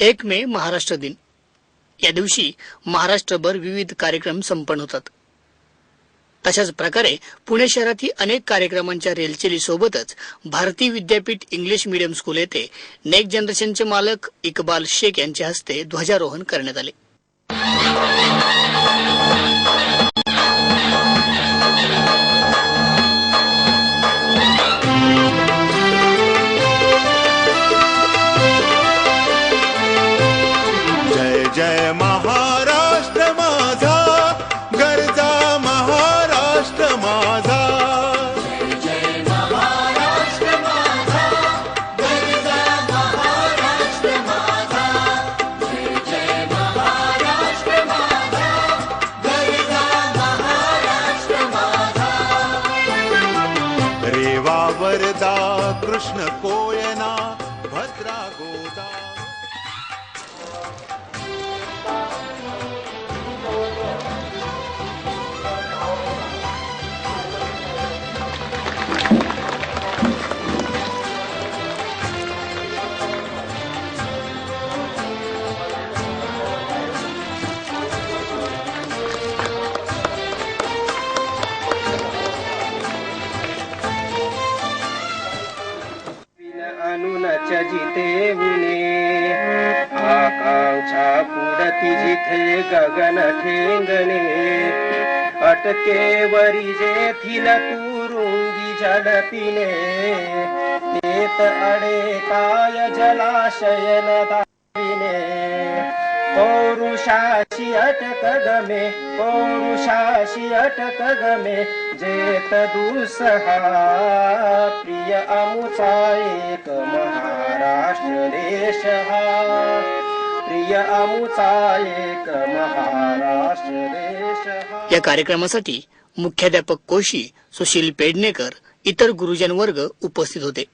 एक मे महाराष्ट्र दिन. या दिवशी महाराष्ट्रभर विविध कार्यक्रम संपन्न होतात. तशाच प्रकारे पुणे शहरातही अनेक कार्यक्रमांच्या रेलचेलीसोबतच Bharatiya Vidyapeeth English medium school येथे नेक्स्ट जनरेशनचे मालक इकबाल शेख यांच्या हस्ते ध्वजारोहण करण्यात आले. महाराष्ट्र गरजा महाराष्ट्र रेवा वरदा कृष्ण कोयना अनुनच जिथे उणे आकांक्षा पुढती जिथे गगन ठेंगणे अटकेवरी जेथील तुरुंगी झडपिणे तेत अडे काय जलाशयन दाविने पौरुषाशी अटक गमे पौरुषाशी अटक गमे जेत दुसहा प्रिय अमुचा एक महाराष्ट्र देश हा. प्रिय अमुचा एक महाराष्ट्र देश हा. या कार्यक्रमासाठी मुख्याध्यापक कोशी सुशील पेडणेकर इतर गुरुजन वर्ग उपस्थित होते.